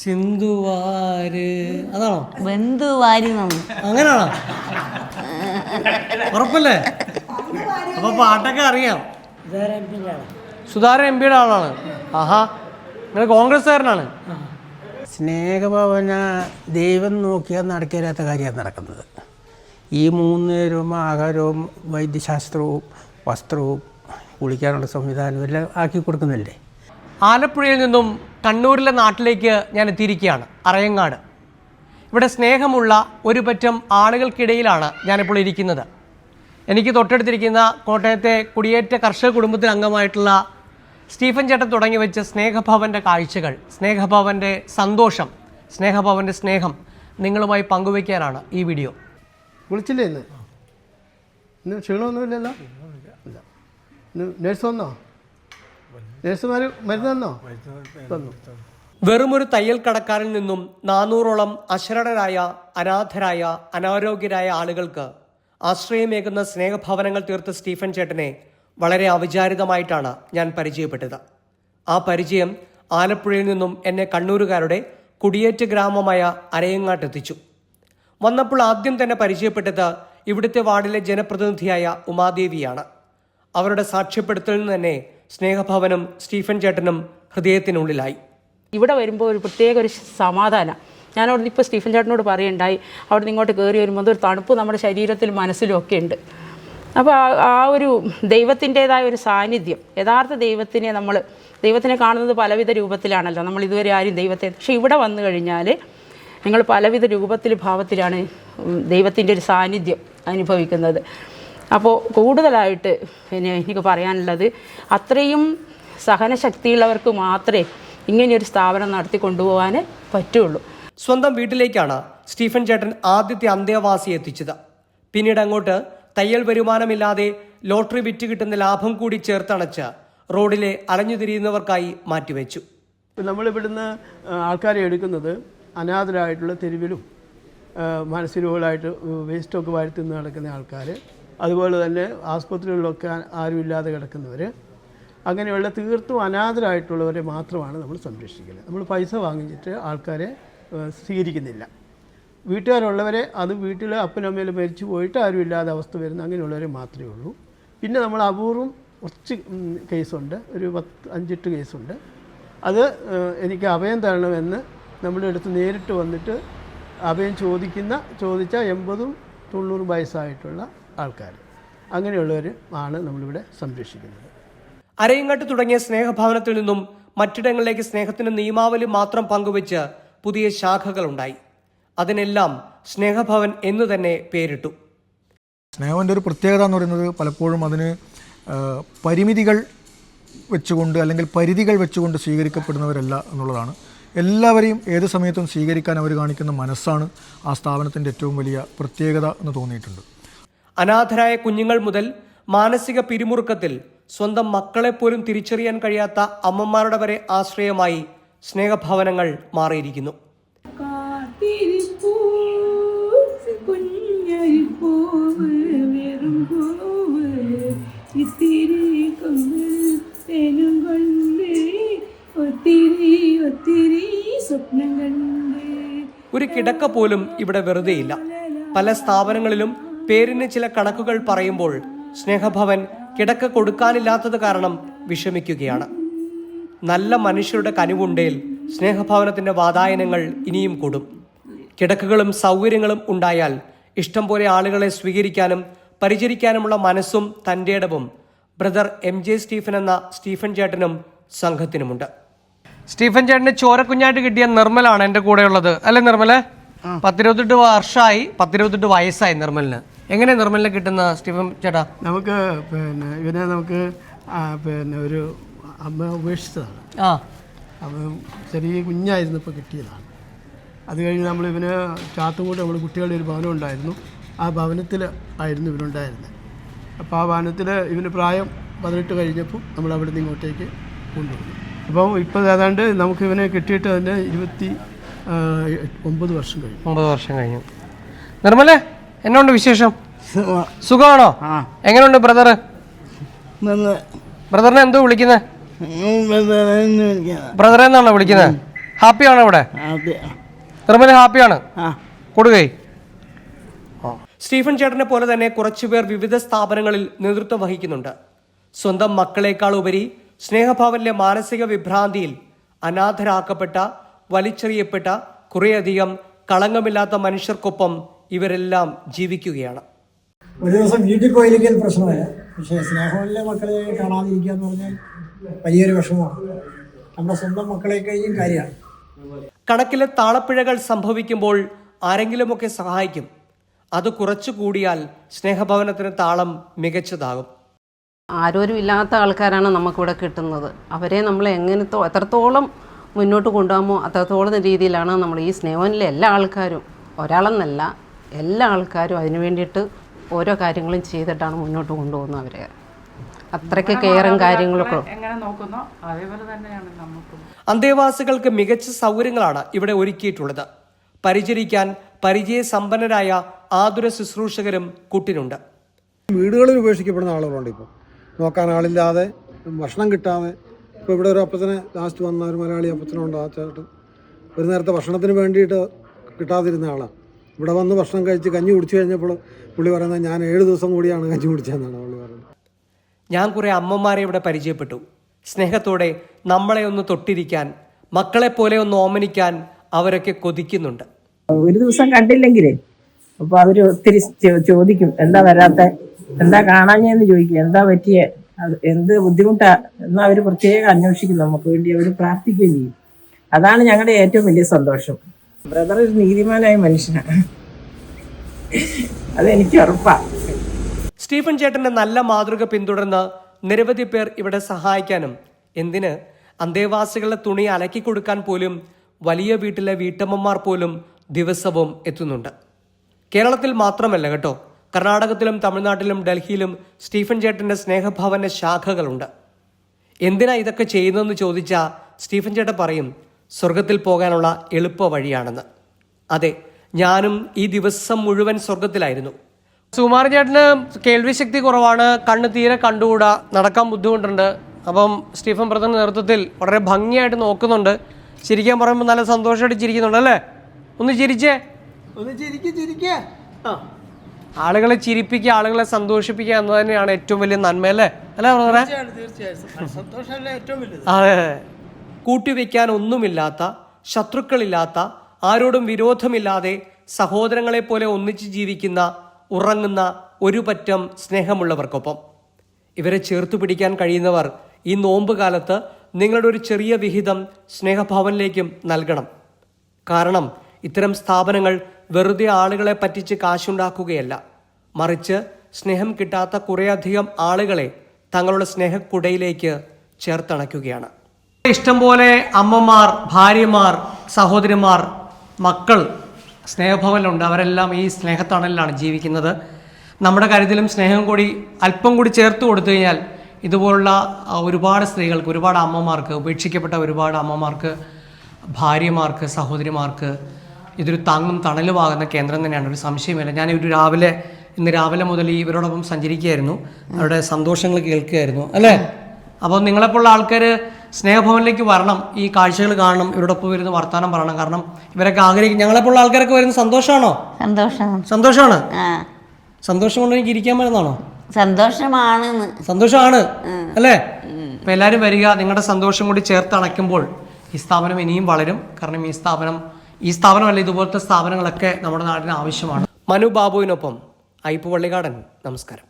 സിന്ധുവാര്. അതാണോ? ബന്ധുവാരി അങ്ങനാണോ ഉറപ്പല്ലേ? അപ്പൊ പാട്ടൊക്കെ അറിയാം. സുധാര എം പിയുടെ ആളാണ്. ആഹാ. നിങ്ങൾ കോൺഗ്രസ്സുകാരനാണ്. സ്നേഹഭവന ദൈവം നോക്കിയാൽ നടക്കരാത്ത കാര്യമാണ് നടക്കുന്നത്. ഈ മൂന്ന് നേരവും ആഹാരവും വൈദ്യശാസ്ത്രവും വസ്ത്രവും കുളിക്കാനുള്ള സംവിധാനവും എല്ലാം ആക്കി കൊടുക്കുന്നില്ലേ? ആലപ്പുഴയിൽ നിന്നും കണ്ണൂരിലെ നാട്ടിലേക്ക് ഞാൻ എത്തിയിരിക്കുകയാണ് അറയങ്ങാട്. ഇവിടെ സ്നേഹമുള്ള ഒരു പറ്റം ആളുകൾക്കിടയിലാണ് ഞാനിപ്പോൾ ഇരിക്കുന്നത്. എനിക്ക് തൊട്ടടുത്തിരിക്കുന്ന കോട്ടയത്തെ കുടിയേറ്റ കർഷക കുടുംബത്തിൽ അംഗമായിട്ടുള്ള സ്റ്റീഫൻ ചേട്ടൻ തുടങ്ങി വെച്ച സ്നേഹഭവന്റെ കാഴ്ചകൾ സ്നേഹഭവന്റെ സന്തോഷം സ്നേഹഭവന്റെ സ്നേഹം നിങ്ങളുമായി പങ്കുവയ്ക്കാനാണ് ഈ വീഡിയോ. വിളിച്ചില്ലേ ഇന്ന്? ക്ഷീണമൊന്നുമില്ലല്ലോ? നേഴ്സ് വന്നോ? നേഴ്സുമാർ മരുന്ന് തന്നോ? തന്നു. വെറുമൊരു തയ്യൽ കടക്കാരിൽ നിന്നും നാനൂറോളം അശരണരായ അനാഥരായ അനാരോഗ്യരായ ആളുകൾക്ക് ആശ്രയമേകുന്ന സ്നേഹഭവനങ്ങൾ തീർത്ത സ്റ്റീഫൻ ചേട്ടനെ വളരെ അവിചാരിതമായിട്ടാണ് ഞാൻ പരിചയപ്പെട്ടത്. ആ പരിചയം ആലപ്പുഴയിൽ നിന്നും എന്നെ കണ്ണൂരുകാരുടെ കുടിയേറ്റ ഗ്രാമമായ അരയങ്ങാട്ടെത്തിച്ചു വന്നപ്പോൾ ആദ്യം തന്നെ പരിചയപ്പെട്ടത് ഇവിടുത്തെ വാർഡിലെ ജനപ്രതിനിധിയായ ഉമാദേവിയാണ്. അവരുടെ സാക്ഷ്യപ്പെടുത്തലിൽ നിന്ന് തന്നെ സ്നേഹഭവനും സ്റ്റീഫൻ ചേട്ടനും ഹൃദയത്തിനുള്ളിലായി. ഇവിടെ വരുമ്പോൾ ഒരു പ്രത്യേക ഒരു സമാധാനം. ഞാൻ അവിടെ ഇപ്പോൾ സ്റ്റീഫൻ ചേട്ടനോട് പറയുണ്ടായി അവിടെ ഇങ്ങോട്ട് കയറി വരുമ്പോൾ ഒരു തണുപ്പ് നമ്മുടെ ശരീരത്തിൽ മനസ്സിലും ഒക്കെ ഉണ്ട്. അപ്പോൾ ആ ഒരു ദൈവത്തിന്റെതായ ഒരു സാന്നിധ്യം യഥാർത്ഥ ദൈവത്തിനെ നമ്മൾ ദൈവത്തിനെ കാണുന്നത് പലവിധ രൂപത്തിലാണല്ലോ. നമ്മൾ ഇതുവരെ ആരും ദൈവത്തെ പക്ഷെ ഇവിടെ വന്നു കഴിഞ്ഞാൽ നിങ്ങൾ പലവിധ രൂപത്തിൽ ഭാവത്തിലാണ് ദൈവത്തിന്റെ ഒരു സാന്നിധ്യം അനുഭവിക്കുന്നത്. അപ്പോൾ കൂടുതലായിട്ട് പിന്നെ എനിക്ക് പറയാനുള്ളത് അത്രയും സഹനശക്തിയുള്ളവർക്ക് മാത്രമേ ഇങ്ങനെയൊരു സ്ഥാപനം നടത്തി കൊണ്ടുപോകാൻ പറ്റുള്ളൂ. സ്വന്തം വീട്ടിലേക്കാണ് സ്റ്റീഫൻ ചേട്ടൻ ആദ്യത്തെ അന്തേവാസി എത്തിച്ചത്. പിന്നീട് അങ്ങോട്ട് തയ്യൽ വരുമാനമില്ലാതെ ലോട്ടറി വിറ്റ് കിട്ടുന്ന ലാഭം കൂടി ചേർത്തണച്ച് റോഡിലെ അലഞ്ഞുതിരിയുന്നവർക്കായി മാറ്റിവെച്ചു. ഇപ്പം നമ്മളിവിടുന്ന് ആൾക്കാരെ എടുക്കുന്നത് അനാഥരായിട്ടുള്ള തെരുവിലും മനസ്സിലുകളായിട്ട് വേസ്റ്റൊക്കെ വരുത്തുന്ന നടക്കുന്ന ആൾക്കാർ അതുപോലെ തന്നെ ആസ്പത്രികളിലൊക്കെ ആരുമില്ലാതെ കിടക്കുന്നവർ അങ്ങനെയുള്ള തീർത്തും അനാഥരായിട്ടുള്ളവരെ മാത്രമാണ് നമ്മൾ സംരക്ഷിക്കുന്നത് നമ്മൾ പൈസ വാങ്ങിച്ചിട്ട് ആൾക്കാരെ സ്വീകരിക്കുന്നില്ല. വീട്ടുകാരുള്ളവരെ അത് വീട്ടിൽ അപ്പനും അമ്മയിലും മരിച്ചു പോയിട്ട് ആരുമില്ലാതെ അവസ്ഥ വരുന്ന അങ്ങനെയുള്ളവരെ മാത്രമേ ഉള്ളൂ. പിന്നെ നമ്മൾ അപൂർവം കുറച്ച് കേസുണ്ട്. ഒരു പത്ത് അഞ്ചെട്ട് കേസുണ്ട്. അത് എനിക്ക് അഭയം തരണമെന്ന് നമ്മുടെ അടുത്ത് നേരിട്ട് വന്നിട്ട് അഭയം ചോദിക്കുന്ന ചോദിച്ച എൺപതും തൊണ്ണൂറും വയസ്സായിട്ടുള്ള ആൾക്കാർ. അങ്ങനെയുള്ളവർ ആണ് നമ്മളിവിടെ സംരക്ഷിക്കുന്നത്. അരയങ്ങാട്ട് തുടങ്ങിയ സ്നേഹഭവനത്തിൽ നിന്നും മറ്റിടങ്ങളിലേക്ക് സ്നേഹത്തിന് നിയമാവലി മാത്രം പങ്കുവച്ച് പുതിയ ശാഖകൾ ഉണ്ടായി അതിനെല്ലാം സ്നേഹഭവൻ എന്ന് തന്നെ പേരിട്ടു. സ്നേഹവന്റെ ഒരു പ്രത്യേകത എന്ന് പറയുന്നത് പലപ്പോഴും അതിന് പരിമിതികൾ വെച്ചുകൊണ്ട് അല്ലെങ്കിൽ പരിധികൾ വെച്ചുകൊണ്ട് സ്വീകരിക്കപ്പെടുന്നവരല്ല എന്നുള്ളതാണ്. എല്ലാവരെയും ഏത് സമയത്തും സ്വീകരിക്കാൻ അവർ കാണിക്കുന്ന മനസ്സാണ് ആ സ്ഥാപനത്തിന്റെ ഏറ്റവും വലിയ പ്രത്യേകത എന്ന് തോന്നിയിട്ടുണ്ട്. അനാഥരായ കുഞ്ഞുങ്ങൾ മുതൽ മാനസിക പിരിമുറുക്കത്തിൽ സ്വന്തം മക്കളെപ്പോലും തിരിച്ചറിയാൻ കഴിയാത്ത അമ്മമാരുടെ വരെ ആശ്രയമായി സ്നേഹഭവനങ്ങൾ മാറിയിരിക്കുന്നു. ഒരു കിടക്ക പോലും ഇവിടെ വെറുതെയില്ല. പല സ്ഥാപനങ്ങളിലും പേരിന് ചില കണക്കുകൾ പറയുമ്പോൾ സ്നേഹഭവൻ കിടക്ക കൊടുക്കാനില്ലാത്തത് കാരണം വിഷമിക്കുകയാണ്. നല്ല മനുഷ്യരുടെ കനിവുണ്ടേൽ സ്നേഹഭവനത്തിന്റെ വാതായനങ്ങൾ ഇനിയും കൂടും. കിടക്കുകളും സൗകര്യങ്ങളും ഉണ്ടായാൽ ഇഷ്ടം പോലെ ആളുകളെ സ്വീകരിക്കാനും പരിചരിക്കാനുമുള്ള മനസ്സും തന്റെ ഇടവും ബ്രദർ എം ജെ സ്റ്റീഫൻ എന്ന സ്റ്റീഫൻ ചേട്ടനും സംഘത്തിനുമുണ്ട്. സ്റ്റീഫൻ ചേട്ടന് ചോരക്കുഞ്ഞായിട്ട് കിട്ടിയ നിർമ്മലാണ് എന്റെ കൂടെയുള്ളത്. അല്ലേ നിർമ്മൽ? പത്തിരുപത്തെട്ട് വർഷമായി പത്തിരുപത്തെട്ട് വയസ്സായി നിർമ്മലിന്. എങ്ങനെ നിർമ്മലിനെ കിട്ടുന്ന സ്റ്റീഫൻ ചേട്ടാ? നമുക്ക് പിന്നെ ഇവനെ നമുക്ക് പിന്നെ ഒരു അമ്മ ഉപേക്ഷിച്ചതാണ്. ആ. അപ്പം ചെറിയ കുഞ്ഞായിരുന്നു ഇപ്പോൾ കിട്ടിയതാണ്. അത് കഴിഞ്ഞ് നമ്മൾ ഇവന് ചാത്തുംകൂടി നമ്മൾ കുട്ടികളുടെ ഒരു ഭവനം ഉണ്ടായിരുന്നു. ആ ഭവനത്തിൽ ആയിരുന്നു ഇവനുണ്ടായിരുന്നത് അപ്പോൾ ആ ഭവനത്തിൽ ഇവന് പ്രായം പതിനെട്ട് കഴിഞ്ഞപ്പോൾ നമ്മൾ അവിടെ നിന്ന് ഇങ്ങോട്ടേക്ക് കൊണ്ടുവന്നു. അപ്പോൾ ഇപ്പോൾ ഏതാണ്ട് നമുക്ക് ഇവനെ കിട്ടിയിട്ട് തന്നെ ഇരുപത്തി ഒമ്പത് വർഷം കഴിഞ്ഞു. ഒമ്പത് വർഷം കഴിഞ്ഞു. നിർമ്മലേ എന്നുണ്ട് വിശേഷം? സുഖമാണോ? എങ്ങനെയുണ്ട് ബ്രദർ ബ്രദറിനെ എന്തോ വിളിക്കുന്നത് ബ്രദറെ എന്നാണോ വിളിക്കുന്നത് ഹാപ്പിയാണോ ഇവിടെ? നിർമ്മല ഹാപ്പിയാണ്? കൊടുകൈ സ്റ്റീഫൻ ചേട്ടനെ പോലെ തന്നെ കുറച്ചുപേർ വിവിധ സ്ഥാപനങ്ങളിൽ നേതൃത്വം വഹിക്കുന്നുണ്ട്. സ്വന്തം മക്കളെക്കാൾ ഉപരി സ്നേഹഭാവനിലെ മാനസിക വിഭ്രാന്തിയിൽ അനാഥരാക്കപ്പെട്ട വലിച്ചെറിയപ്പെട്ട കുറേയധികം കളങ്കമില്ലാത്ത മനുഷ്യർക്കൊപ്പം ഇവരെല്ലാം ജീവിക്കുകയാണ്. ഒരു ദിവസം വീട്ടിൽ പോയില്ലെങ്കിൽ പ്രശ്നമല്ല. പക്ഷേ സ്നേഹമില്ല മക്കളെ കാണാതിരിക്കുക എന്ന് പറഞ്ഞാൽ വലിയൊരു വിഷമമാണ്. നമ്മുടെ സ്വന്തം മക്കളെ കഴിഞ്ഞും കാര്യമാണ്. കണക്കിലെ താളപ്പിഴകൾ സംഭവിക്കുമ്പോൾ ആരെങ്കിലുമൊക്കെ സഹായിക്കും. അത് കുറച്ചു കൂടിയാൽ സ്നേഹഭവനത്തിന് താളം മികച്ചതാകും. ആരോരും ഇല്ലാത്ത ആൾക്കാരാണ് നമുക്കിവിടെ കിട്ടുന്നത്. അവരെ നമ്മൾ എങ്ങനത്തോ എത്രത്തോളം മുന്നോട്ട് കൊണ്ടുപോകാമോ അത്രത്തോളം രീതിയിലാണ് നമ്മൾ ഈ സ്നേഹനിലെ എല്ലാ ആൾക്കാരും. ഒരാളെന്നല്ല എല്ലാ ആൾക്കാരും അതിനു വേണ്ടിയിട്ട് ഓരോ കാര്യങ്ങളും ചെയ്തിട്ടാണ് മുന്നോട്ട് കൊണ്ടുപോകുന്നത് അവരെ. അത്രയ്ക്ക് കെയറും കാര്യങ്ങളൊക്കെ. എങ്ങനെ നോക്കുന്നോ? അതേപോലെ തന്നെയാണ് നമുക്കും. അന്തേവാസികൾക്ക് മികച്ച സൗകര്യങ്ങളാണ് ഇവിടെ ഒരുക്കിയിട്ടുള്ളത്. പരിചരിക്കാൻ പരിചയസമ്പന്നരായ ആതുര ശുശ്രൂഷകരും കുട്ടിനുണ്ട്. വീടുകളിൽ ഉപേക്ഷിക്കപ്പെടുന്ന ആളുകളുണ്ട് ഇപ്പോൾ നോക്കാൻ ആളില്ലാതെ ഭക്ഷണം കിട്ടാതെ ഇപ്പോൾ ഇവിടെ ഒരു അപ്പത്തിന് ലാസ്റ്റ് വന്ന ഒരു മലയാളി അപ്പത്തിനുണ്ട് ആ ചേട്ടൻ. ഒരു നേരത്തെ ഭക്ഷണത്തിന് വേണ്ടിയിട്ട് കിട്ടാതിരുന്ന ആളാണ് ഇവിടെ വന്ന് ഭക്ഷണം കഴിച്ച് കഞ്ഞി കുടിച്ചു കഴിഞ്ഞപ്പോൾ പുള്ളി പറയുന്നത് ഞാൻ ഏഴ് ദിവസം കൂടിയാണ് കഞ്ഞി കുടിച്ചതെന്നാണ് പുള്ളി പറയുന്നത്. ഞാൻ കുറെ അമ്മമാരെ ഇവിടെ പരിചയപ്പെട്ടു. സ്നേഹത്തോടെ നമ്മളെ ഒന്ന് തൊട്ടിരിക്കാൻ മക്കളെ പോലെ ഒന്ന് ഓമനിക്കാൻ അവരൊക്കെ കൊതിക്കുന്നുണ്ട്. ഒരു ദിവസം കണ്ടില്ലെങ്കിലേ അപ്പൊ അവർ ഒത്തിരി ചോദിക്കും എന്താ വരാത്ത? എന്താ കാണാഞ്ഞെന്ന് ചോദിക്കും എന്താ പറ്റിയ? എന്ത് ബുദ്ധിമുട്ടാ? എന്ന് അവർ പ്രത്യേകം അന്വേഷിക്കും. നമുക്ക് വേണ്ടി അവർ പ്രാർത്ഥിക്കുകയും ചെയ്യും. അതാണ് ഞങ്ങളുടെ ഏറ്റവും വലിയ സന്തോഷം. ബ്രദർ ഒരു നീതിമാനായ മനുഷ്യനാണ് അതെനിക്ക് ഉറപ്പാ. സ്റ്റീഫൻ ചേട്ടന്റെ നല്ല മാതൃക പിന്തുടർന്ന് നിരവധി പേർ ഇവിടെ സഹായിക്കാനും എന്തിന്? അന്തേവാസികളുടെ തുണി അലക്കി കൊടുക്കാൻ പോലും വലിയ വീട്ടിലെ വീട്ടമ്മമാർ പോലും ദിവസവും എത്തുന്നുണ്ട്. കേരളത്തിൽ മാത്രമല്ല കേട്ടോ കർണാടകത്തിലും തമിഴ്നാട്ടിലും ഡൽഹിയിലും സ്റ്റീഫൻ ചേട്ടന്റെ സ്നേഹഭവന്റെ ശാഖകളുണ്ട്. എന്തിനാ ഇതൊക്കെ ചെയ്യുന്നതെന്ന് ചോദിച്ചാൽ സ്റ്റീഫൻ ചേട്ടൻ പറയും സ്വർഗത്തിൽ പോകാനുള്ള എളുപ്പ വഴിയാണെന്ന്. അതെ ഞാനും ഈ ദിവസം മുഴുവൻ സ്വർഗത്തിലായിരുന്നു. സുമാർ ചേട്ടന് കേൾവി ശക്തി കുറവാണ് കണ്ണ് തീരെ കണ്ടുകൂടാ നടക്കാൻ ബുദ്ധിമുട്ടുണ്ട്. അപ്പം സ്റ്റീഫൻ ബ്രദറിന്റെ നേതൃത്വത്തിൽ വളരെ ഭംഗിയായിട്ട് നോക്കുന്നുണ്ട്. ചിരിക്കാൻ പറയുമ്പോൾ നല്ല സന്തോഷമായിട്ട് ചിരിക്കുന്നുണ്ട് അല്ലേ? ഒന്ന് ചിരിച്ചേ. ഒന്ന് ചിരിക്കുക ചിരിക്കുക ആ. ആളുകളെ ചിരിപ്പിക്കുക ആളുകളെ സന്തോഷിപ്പിക്കുക എന്നത് തന്നെയാണ് ഏറ്റവും വലിയ നന്മ അല്ലേ? അല്ലേ ബ്രദറെ തീർച്ചയായും സന്തോഷമല്ലേ ഏറ്റവും വലുത് അതെ. കൂട്ടിവെക്കാൻ ഒന്നുമില്ലാത്ത ശത്രുക്കളില്ലാത്ത ആരോടും വിരോധമില്ലാതെ സഹോദരങ്ങളെപ്പോലെ ഒന്നിച്ച് ജീവിക്കുന്ന ഉറങ്ങുന്ന ഒരു പറ്റം സ്നേഹമുള്ളവർക്കൊപ്പം. ഇവരെ ചേർത്തു പിടിക്കാൻ കഴിയുന്നവർ ഈ നോമ്പ് കാലത്ത് നിങ്ങളുടെ ഒരു ചെറിയ വിഹിതം സ്നേഹഭവനിലേക്കും നൽകണം. കാരണം ഇത്തരം സ്ഥാപനങ്ങൾ വെറുതെ ആളുകളെ പറ്റിച്ച് കാശുണ്ടാക്കുകയല്ല. മറിച്ച് സ്നേഹം കിട്ടാത്ത കുറേയധികം ആളുകളെ തങ്ങളുടെ സ്നേഹക്കുടയിലേക്ക് ചേർത്തണയ്ക്കുകയാണ്. ഇഷ്ടംപോലെ അമ്മമാർ ഭാര്യമാർ സഹോദരിമാർ മക്കൾ സ്നേഹഭവനിലുണ്ട്. അവരെല്ലാം ഈ സ്നേഹത്തണലിലാണ് ജീവിക്കുന്നത്. നമ്മുടെ കാര്യത്തിലും സ്നേഹം കൂടി അല്പം കൂടി ചേർത്ത് കൊടുത്തു കഴിഞ്ഞാൽ ഇതുപോലുള്ള ഒരുപാട് സ്ത്രീകൾക്ക് ഒരുപാട് അമ്മമാർക്ക് ഉപേക്ഷിക്കപ്പെട്ട ഒരുപാട് അമ്മമാർക്ക് ഭാര്യമാർക്ക് സഹോദരിമാർക്ക് ഇതൊരു താങ്ങും തണലുമാകുന്ന കേന്ദ്രം തന്നെയാണ്. ഒരു സംശയമില്ല ഞാൻ ഒരു രാവിലെ ഇന്ന് രാവിലെ മുതൽ ഇവരോടൊപ്പം സഞ്ചരിക്കുകയായിരുന്നു. അവരുടെ സന്തോഷങ്ങൾ കേൾക്കുകയായിരുന്നു. അല്ലേ? അപ്പോൾ നിങ്ങളെപ്പോലുള്ള ആൾക്കാർ സ്നേഹഭവനിലേക്ക് വരണം ഈ കാഴ്ചകൾ കാണണം ഇവരോടൊപ്പം വരുന്ന വർത്തമാനം പറയണം. കാരണം ഇവരൊക്കെ ആഗ്രഹിക്കും ഞങ്ങളെപ്പോലുള്ള ആൾക്കാരൊക്കെ വരുന്ന സന്തോഷമാണോ സന്തോഷം സന്തോഷമാണ് സന്തോഷം കൊണ്ട് എനിക്ക് ഇരിക്കാൻ പറ്റുന്നതാണോ? സന്തോഷമാണ് സന്തോഷമാണ് അല്ലേ? ഇപ്പൊ എല്ലാവരും വരിക നിങ്ങളുടെ സന്തോഷം കൂടി ചേർത്ത് അണയ്ക്കുമ്പോൾ ഈ സ്ഥാപനം ഇനിയും വളരും. കാരണം ഈ സ്ഥാപനം ഈ സ്ഥാപനമല്ല ഇതുപോലത്തെ സ്ഥാപനങ്ങളൊക്കെ നമ്മുടെ നാടിന് ആവശ്യമാണ്. മനു ബാബുവിനൊപ്പം ഐപ്പ് പള്ളികാടൻ. നമസ്കാരം.